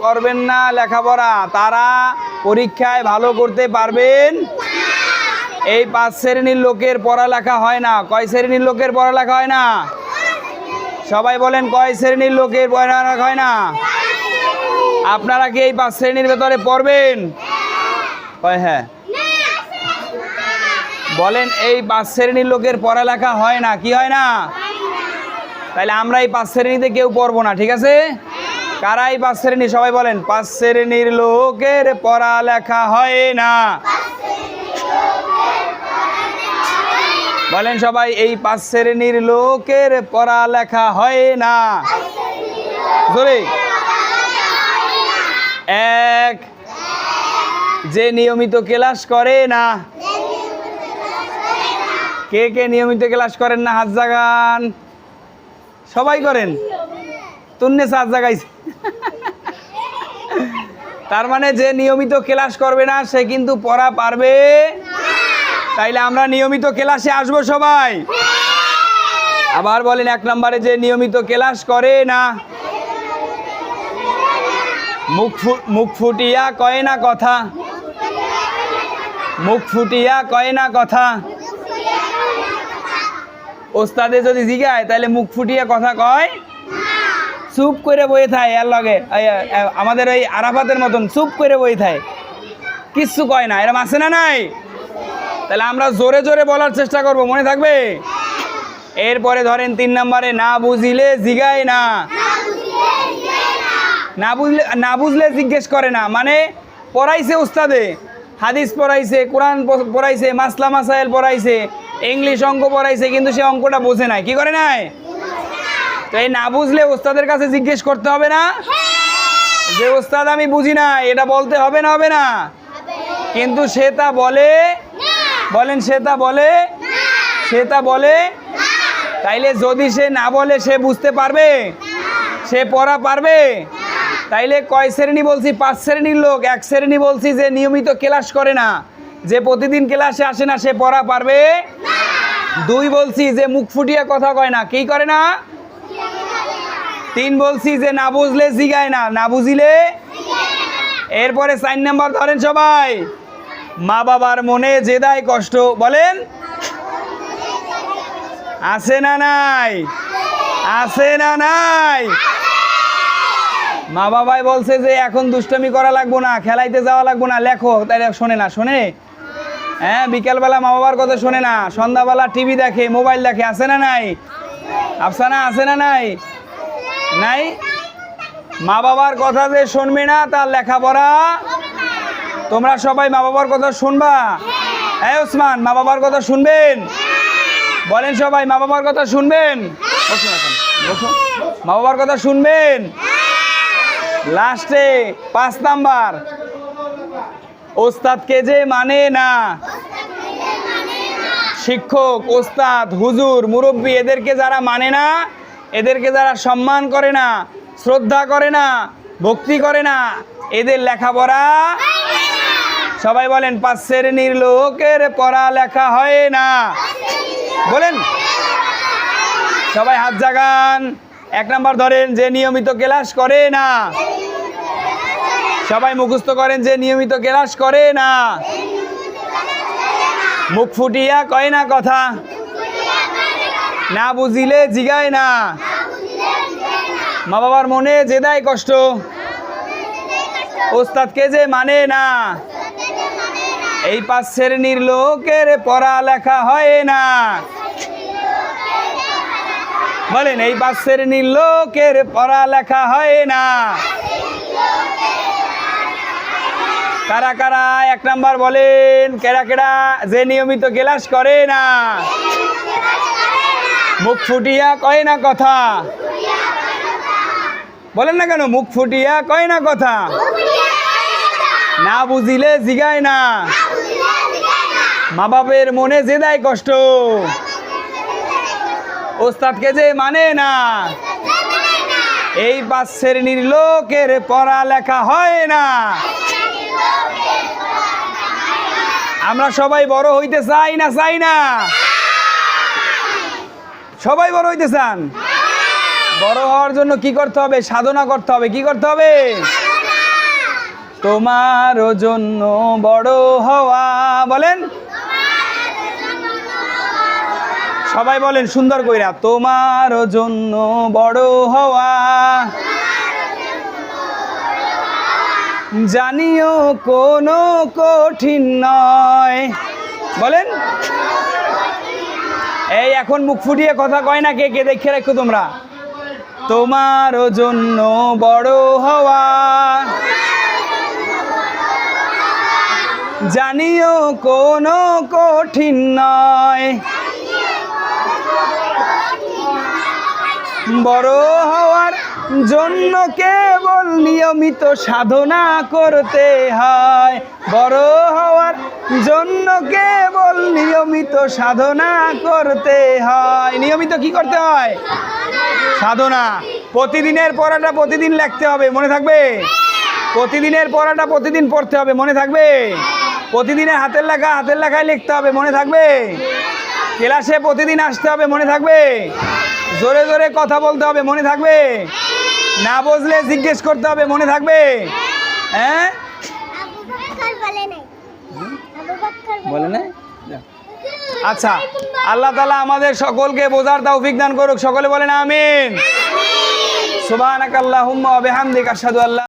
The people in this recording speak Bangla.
করবেন না লেখাপড়া, তারা পরীক্ষায় ভালো করতে পারবেন। এই পাঁচ শ্রেণির লোকের পড়ালেখা হয় না। কয় শ্রেণির লোকের পড়ালেখা হয় না? সবাই বলেন, কয় শ্রেণির লোকের পড়ালেখা হয় না? আপনারা কি এই পাঁচ শ্রেণির ভেতরে পড়বেন? হ্যাঁ। বলেন, এই পাঁচ শ্রেণির লোকের পড়ালেখা হয় না, কি হয় না? তাহলে আমরা এই পাঁচ শ্রেণীতে কেউ পড়ব না, ঠিক আছে? কারা এই পাঁচ শ্রেণি, সবাই বলেন, পাঁচ শ্রেণির লোকের পড়ালেখা হয় না। বলেন সবাই, এই পাঁচ শ্রেণির লোকের পড়ালেখা হয় না। এক, যে নিয়মিত ক্লাস করে না। কে কে নিয়মিত ক্লাস করেন না? হাত জাগান। সবাই করেন। তুন্নে হাত জাগাইছে। তার মানে যে নিয়মিত ক্লাস করবে না, সে কিন্তু পড়া পারবে। তাইলে আমরা নিয়মিত ক্লাসে আসব সবাই। আবার বলেন, এক নম্বরে যে নিয়মিত ক্লাস করে না, মুখ মুখ ফুটিয়া কয় না কথা? মুখ ফুটিয়া কয় না কথা? ওস্তাদে যদি জিগায় তাহলে মুখ ফুটিয়া কথা কয়? চুপ করে বয়ে থাকে এর লগে। আমাদের ওই আরাফাতের মতন চুপ করে বয়ে থাকে কিচ্ছু কয় না, এরম আছে না নাই? তাহলে আমরা জোরে জোরে বলার চেষ্টা করব, মনে থাকবে? এরপরে ধরেন তিন নম্বরে, না বুঝিলে জিগায় না। না বুঝলে না বুঝলে জিজ্ঞেস করে না মানে পড়াইছে উস্তাদে, হাদিস পড়াইছে, কোরআন পড়াইছে, মাসলা মাসাইল পড়াইছে, ইংলিশ অঙ্ক পড়াইছে, কিন্তু সে অঙ্কটা বোঝে নাই, কি করে নাই? তো এই না বুঝলে ওস্তাদের কাছে জিজ্ঞেস করতে হবে না? যে ওস্তাদ আমি বুঝি না এটা বলতে হবে না হবে না? কিন্তু সে তা বলে বলেন সে তা বলে সে তা বলে তাইলে যদি সে না বলে সে বুঝতে পারবে? সে পড়া পারবে? তাইলে কয় শ্রেণি বলছি? পাঁচ শ্রেণির লোক। এক শ্রেণি বলছি যে নিয়মিত ক্লাস করে না। যে প্রতিদিন ক্লাসে আসে না সে পড়া পারবে? দুই বলছি যে মুখ ফুটিয়ে কথা কয় না। কি করে না? তিন বলছি যে না বুঝলে জিগায় না না বুঝিলে? এরপরে চার নাম্বার ধরেন সবাই। মা বাবার মনে যে কষ্ট, বলেন? আছে না নাই? আছে না নাই? মা বাবাই বলছে যে এখন দুষ্টমি করা লাগবো না, খেলাইতে যাওয়া লাগবো না, লেখো। তাই শোনে না, শোনে? হ্যাঁ বিকেলবেলা মা বাবার কথা শোনে না। সন্ধ্যাবেলা টিভি দেখে, মোবাইল দেখে, আছে না নাই? আফসানা, আছে না নাই? নাই? মা বাবার কথা যে শুনবে না তার লেখাপড়া? তোমরা সবাই মা বাবার কথা শুনবা? হ্যাঁ। ওসমান মা বাবার কথা শুনবেন? বলেন সবাই মা বাবার কথা শুনবেন? বসুন এখন, বসুন। মা বাবার কথা শুনবেন? লাস্টে পাঁচ নাম্বার। ওস্তাদকে যে মানে না। শিক্ষক ওস্তাদ হুজুর মুরব্বী এদেরকে যারা মানে না এদেরকে যারা সম্মান করে না, শ্রদ্ধা করে না, ভক্তি করে না, এদের লেখাপড়া সবাই বলেন পাঁচ শ্রেণির লোকের পড়া লেখা হয় না। বলেন, সবাই হাত জাগান। এক নাম্বার ধরেন, যে নিয়মিত ক্লাস করে না, সবাই মুখস্থ করেন, যে নিয়মিত ক্লাস করে না। মুখ ফুটিয়া কয় না কথা? না বুঝিলে জিগায় না। মা বাবার মনে যে দেয় কষ্ট ওস্তাদকে যে মানে না। এই পাঁচ শ্রেণির লোকের পড়ালেখা হয় না। বলেন, এই পাঁচ শ্রেণির লোকের পড়ালেখা হয় না। কারা কারা? এক নাম্বার বলেন, কেরা কেরা? যে নিয়মিত ক্লাস করে না। মুখ ফুটিয়া কয় না কথা? বলেন না কেন, মুখ ফুটিয়া কয় না কথা? না বুঝিলে জিগায় না। মা বাপের মনে যে দেয় কষ্ট। ওস্তাদকে যে মানে না। এই পাঁচ শ্রেণির লোকের পড়ালেখা হয় না। আমরা সবাই বড় হইতে চাই না চাই না। সবাই বড় হইতে চান? বড় হওয়ার জন্য কি করতে হবে? সাধনা করতে হবে। কি করতে হবে? তোমার জন্য বড় হওয়া। বলেন। সবাই বলেন সুন্দর কইরা তোমার জন্য বড় হওয়া। জানিও কোনো কঠিন নয়। বলেন। এই এখন মুখ ফুটিয়ে কথা কয় না কে কে, দেখে রাখো তোমরা। তোমার জন্য বড় হওয়া। জানিও কোনো কঠিন নয়। বড় হওয়ার জন্য কেবল নিয়মিত সাধনা করতে হয়। বড় হওয়ার জন্য কেবল নিয়মিত সাধনা করতে হয়। নিয়মিত কি করতে হয়? সাধনা। প্রতিদিনের পড়াটা প্রতিদিন লিখতে হবে, মনে থাকবে? প্রতিদিনের পড়াটা প্রতিদিন পড়তে হবে, মনে থাকবে? প্রতিদিনের হাতের লেখা হাতের লেখায় লিখতে হবে, মনে থাকবে? ক্লাসে প্রতিদিন আসতে হবে, মনে থাকবে? জোরে জোরে কথা বলতে হবে, মনে থাকবে? না বুঝলে জিজ্ঞেস করতে হবে, মনে থাকবে? হ্যাঁ? বলে না আচ্ছা আল্লাহ তালা আমাদের সকলকে বোঝার তৌফিক দান করুক, সকলে বলেন আমিন। সুবহানাকাল্লাহুম্মা ওয়া বিহামদিকা আসাদু আল্লা